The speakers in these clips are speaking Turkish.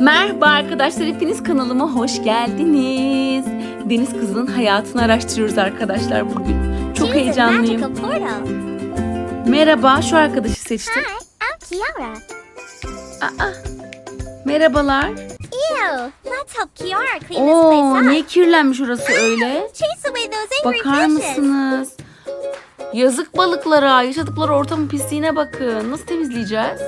Merhaba arkadaşlar, hepiniz kanalıma hoş geldiniz. Deniz kızının hayatını araştırıyoruz arkadaşlar bugün. Çok a heyecanlıyım. Merhaba, şu arkadaşı seçtim. Hi, I'm Kiara. Aa, merhabalar. Ew, let's help Kiara clean this place niye up. kirlenmiş orası öyle? Chase away those angry Bakar fishes. mısınız? Yazık balıklara, yaşadıkları ortamın pisliğine bakın. Nasıl temizleyeceğiz?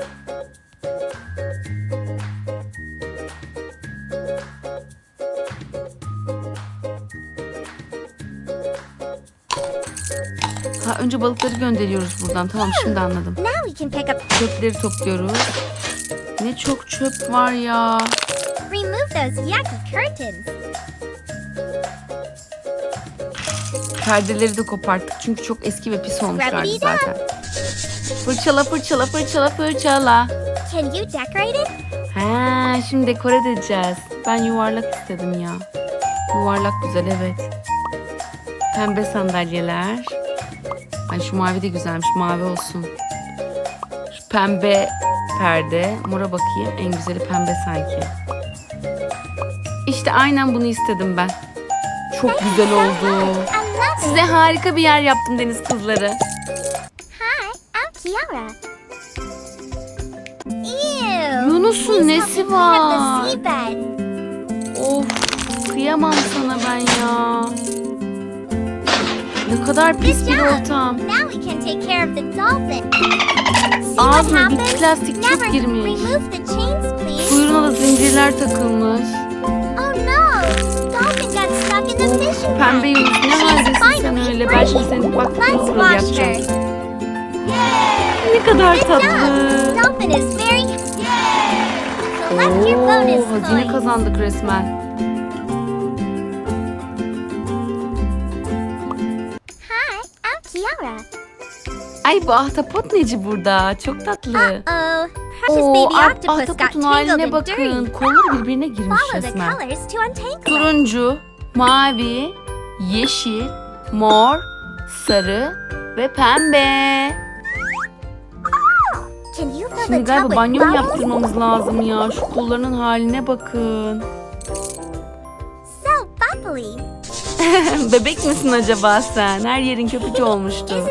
Ha, önce balıkları gönderiyoruz buradan. Tamam şimdi anladım. Now we can pick up, Çöpleri topluyoruz. Ne çok çöp var ya. remove those yucky curtains. Perdeleri de koparttık çünkü çok eski ve pis olmuşlardı zaten. Fırçala fırçala fırçala fırçala. Can you decorate it? Ha, şimdi dekore edeceğiz. Ben yuvarlak istedim ya. Yuvarlak güzel evet. Pembe sandalyeler. Ay şu mavi de güzelmiş. Mavi olsun. Şu pembe perde. Mora bakayım. En güzeli pembe sanki. İşte aynen bunu istedim ben. Çok güzel oldu. Size harika bir yer yaptım deniz kızları. Hi, I'm Kiara. Yunus'un nesi var? Of kıyamam sana ben ya. Ne kadar pis bir ortam. Now we can take care of the dolphin. See what Ağzına bir plastik çöp girmiş. remove the chains, please. Kuyruğuna da zincirler takılmış. Oh no! Dolphin got stuck in the Of fishing pembe. Yunus ne haldesin sen öyle. Ben şimdi senin bak her. yapacağım. Ne kadar tatlı. Dolphin is very. Oo, hazine kazandık resmen. Kiara. Ay bu ahtapot neci burada? Çok tatlı. Uh-oh. Oo, got ahtapotun haline in bakın. Kolları birbirine girmiş resmen. Turuncu, mavi, yeşil, mor, sarı ve pembe. Fill Şimdi galiba banyo mu yaptırmamız lazım ya. Şu kollarının haline bakın. So bubbly. Bebek misin acaba sen? Her yerin köpücü olmuştu.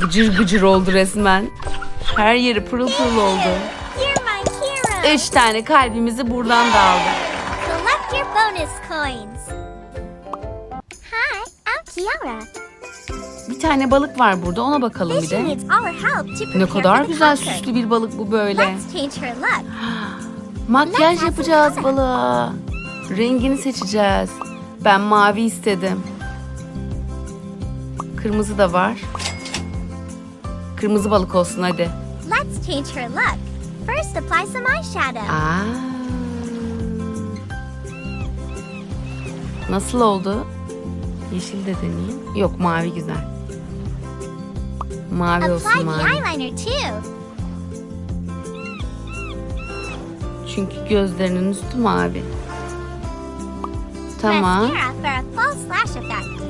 Gıcır gıcır oldu resmen. Her yeri pırıl pırıl oldu. Üç tane kalbimizi buradan da aldık. Collect your bonus coins. Hi, I'm Kiara. Bir tane balık var burada ona bakalım bir de. Ne kadar güzel süslü bir balık bu böyle. Makyaj yapacağız balığa. Rengini seçeceğiz. Ben mavi istedim. Kırmızı da var. Kırmızı balık olsun hadi. Let's change her look. First, apply some eyeshadow. Aa. Nasıl oldu? Yeşil de deneyeyim. Yok mavi güzel. Mavi Apply olsun the mavi. eyeliner too. Çünkü gözlerinin üstü mavi. Tamam. Mascara for a full slash effect.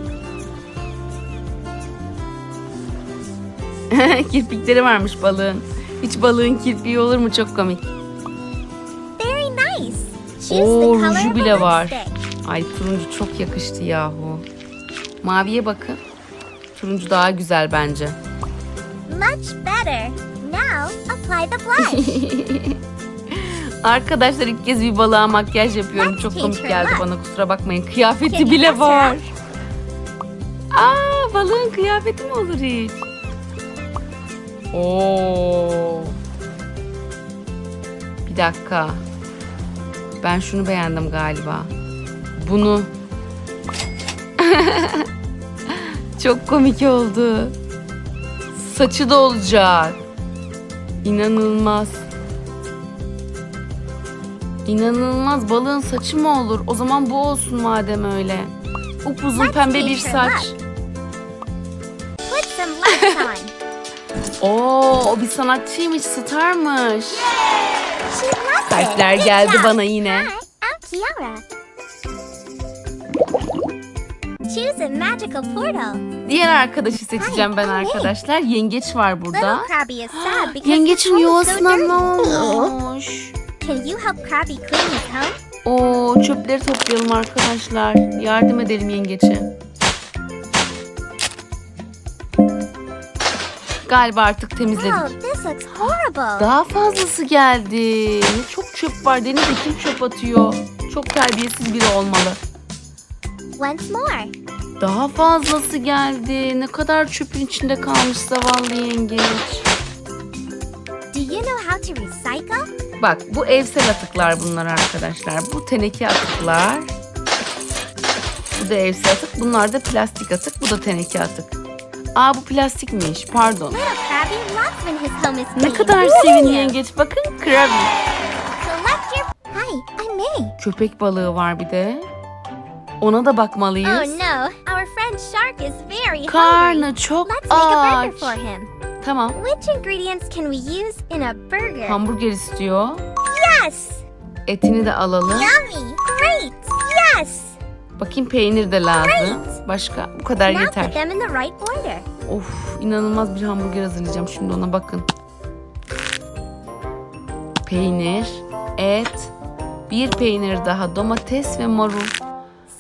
Kirpikleri varmış balığın. Hiç balığın kirpiği olur mu? Çok komik. Very nice. Oo, ruju bile var. Ay turuncu çok yakıştı yahu. Maviye bakın. Turuncu daha güzel bence. Much better. Now, apply the blush. Arkadaşlar ilk kez bir balığa makyaj yapıyorum. Çok komik geldi bana kusura bakmayın. Kıyafeti bile var. Aa balığın kıyafeti mi olur hiç? Oo. Bir dakika. Ben şunu beğendim galiba. Bunu. Çok komik oldu. Saçı da olacak. İnanılmaz. İnanılmaz balığın saçı mı olur? O zaman bu olsun madem öyle. Upuzun pembe bir saç. Oo, o bir sanatçıymış, starmış. Good geldi bana yine. Hi, I'm Kiara. Choose a magical portal. Diğer arkadaşı seçeceğim ben arkadaşlar. Yengeç var burada. Yengeçin yuvasına ne olmuş? Can you help Krabby clean his home? Oo çöpleri toplayalım arkadaşlar. Yardım edelim yengeçe. Galiba artık temizledik. Oh, this looks horrible. Daha fazlası geldi. Ne çok çöp var. Deniz'e kim çöp atıyor? Çok terbiyesiz biri olmalı. Once more. Daha fazlası geldi. Ne kadar çöpün içinde kalmış zavallı yengeç. You know how to recycle? Bak bu evsel atıklar bunlar arkadaşlar. Bu teneke atıklar. Bu da evsel atık. Bunlar da plastik atık. Bu da teneke atık. Aa bu plastikmiş. Pardon. Little Krabby loves when his home is clean. Ne kadar sevimli yengeç. Bakın Krabby. Select your... Hi, I'm May. Köpek balığı var bir de. Ona da bakmalıyız. Oh no, our friend Shark is very hungry. Karnı çok Let's make a burger aç. for him. Tamam. Which ingredients can we use in a burger? Hamburger istiyor. Yes! Etini de alalım. Yummy! Great! Yes! Bakayım peynir de lazım. Başka bu kadar Now put yeter. them in the right order. Of inanılmaz bir hamburger hazırlayacağım şimdi ona bakın. Peynir, et, bir peynir daha, domates ve marul.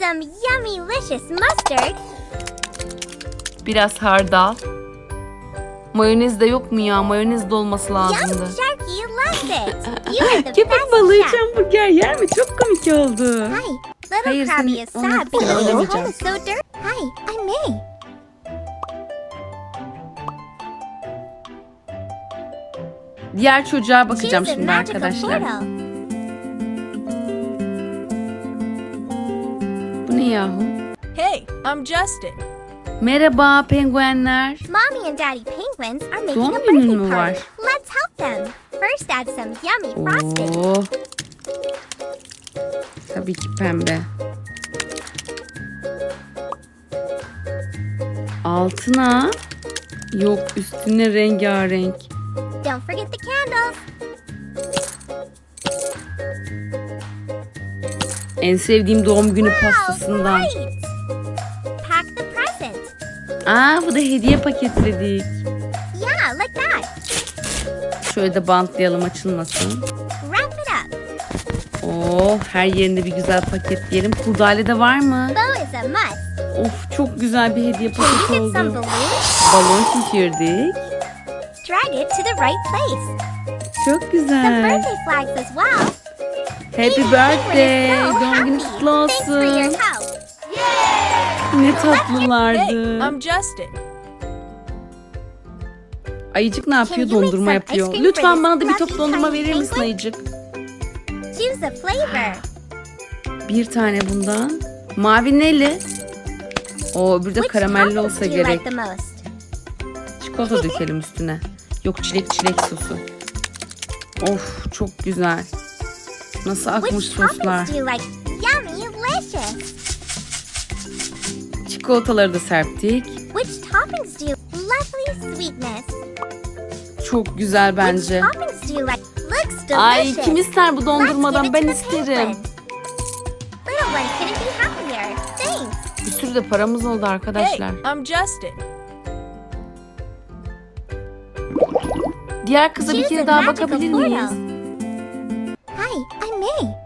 Some yummy licious mustard. Biraz hardal. Mayonez de yok mu ya? Mayonez de olması Yum, lazımdı. Loves it. You are the Köpek best balığı için hamburger yer mi? Çok komik oldu. Hi, little Hayır, seni- is onu sad because his oynamayacağım. home is so dirty. Hi, I'm May. Diğer çocuğa bakacağım a şimdi magical arkadaşlar. Bu ne yahu? Hey, I'm Justin. Merhaba penguenler. Mommy and Daddy Penguins are making Doğum a birthday party. var? Let's help them. First add some yummy frosting. Oo. Tabii ki pembe. Altına yok üstüne rengarenk. Don't forget the candles. En sevdiğim doğum günü Wow, pastasından. great. The. Aa bu da hediye paketledik. Yeah, like that. Şöyle de bantlayalım açılmasın. Wrap it up. Oo her yerinde bir güzel paketleyelim. Kurdale de var mı? Bow is a must. Of çok güzel bir hediye Can you paketi get some oldu. balloons? Balon şişirdik. Drag it to the right place. Çok Some güzel. birthday flags as well. Happy birthday. Doğum günün kutlu Thanks for your olsun. help. Ne Hey, tatlılardı. I'm Justin. Ayıcık ne yapıyor? Can you make Dondurma some yapıyor. cream Lütfen for bana da bir top fluffy dondurma tiny verir misin penguin? Ayıcık? Choose a flavor. Bir tane bundan. Mavi neli? O öbürü de Which karamelli toppings olsa do you gerek. like the most? Çikolata dökelim üstüne. Yok çilek çilek sosu. Of çok güzel. Nasıl akmış Which soslar. do you like? Çikolataları da serptik. Which toppings do you lovely sweetness? Çok güzel Which bence. toppings do you like? Looks delicious. Ay kim ister bu dondurmadan? Ben isterim. penguin. Little one couldn't be happier. Thanks. Bir sürü de paramız oldu Hey, arkadaşlar. I'm Justin. Diğer kıza bir kere daha bakabilir miyiz? Hi, I'm May.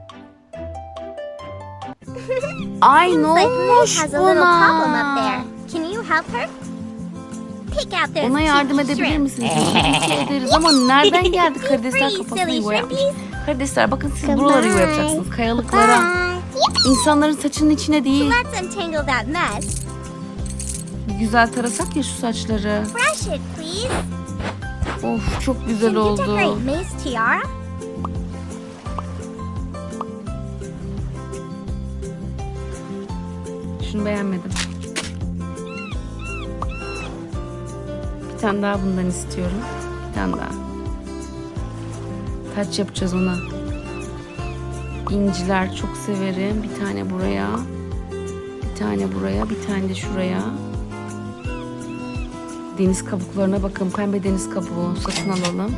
Pick out those Ona yardım edebilir misiniz? Ki ederiz ama nereden geldi kafasına silly yuva yapmış. Karidesler bakın siz buralara yuva yapacaksınız. Kayalıklara. İnsanların saçının içine değil. Bir güzel tarasak ya şu saçları. Of çok güzel oldu. Şunu beğenmedim. Bir tane daha bundan istiyorum. Bir tane daha. Taç yapacağız ona. İnciler çok severim. Bir tane buraya. Bir tane buraya. Bir tane de şuraya. Deniz kabuklarına bakın. Pembe deniz kabuğu satın alalım.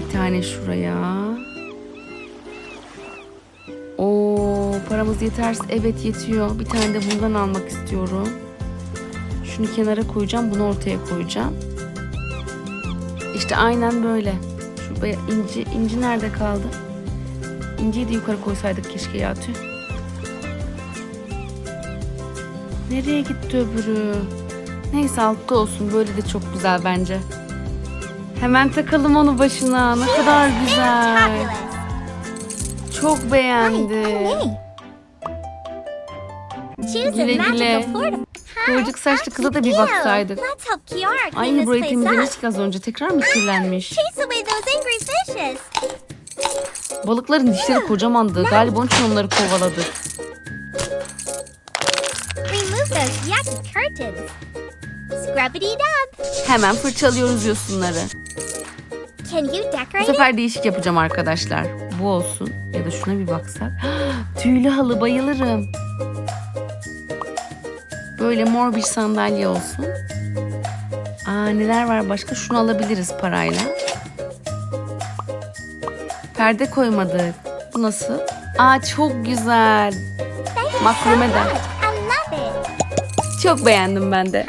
Bir tane şuraya. Paramız yeterse evet yetiyor. Bir tane de bundan almak istiyorum. Şunu kenara koyacağım. Bunu ortaya koyacağım. İşte aynen böyle. Şu inci, inci nerede kaldı? İnciyi de yukarı koysaydık keşke ya tüh. Nereye gitti öbürü? Neyse altta olsun. Böyle de çok güzel bence. Hemen takalım onu başına. Ne kadar güzel. Çok beğendi. Güle güle. Kıvırcık saçlı kıza da bir baksaydık. Let's help Kiara clean Ay this burayı temizlemiştik az önce. Tekrar mı kirlenmiş? Balıkların dişleri kocamandı. Galiba onun için onları kovaladı. Remove those yucky curtains. Scrubbity dub. Hemen fırçalıyoruz yosunları. Bu sefer değişik yapacağım arkadaşlar. Bu olsun. Ya da şuna bir baksak. Tüylü halı bayılırım. Böyle mor bir sandalye olsun. Aa neler var başka? Şunu alabiliriz parayla. Perde koymadık. Bu nasıl? Aa çok güzel. Makrome de. I love it. Çok beğendim ben de.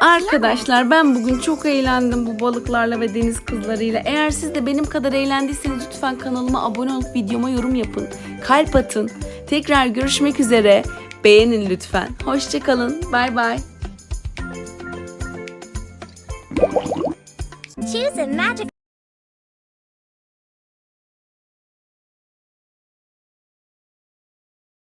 Arkadaşlar ben bugün çok eğlendim bu balıklarla ve deniz kızlarıyla. Eğer siz de benim kadar eğlendiyseniz lütfen kanalıma abone olup videoma yorum yapın. Kalp atın. Tekrar görüşmek üzere. Beğenin lütfen. Hoşçakalın. Bay bay. Choose a magic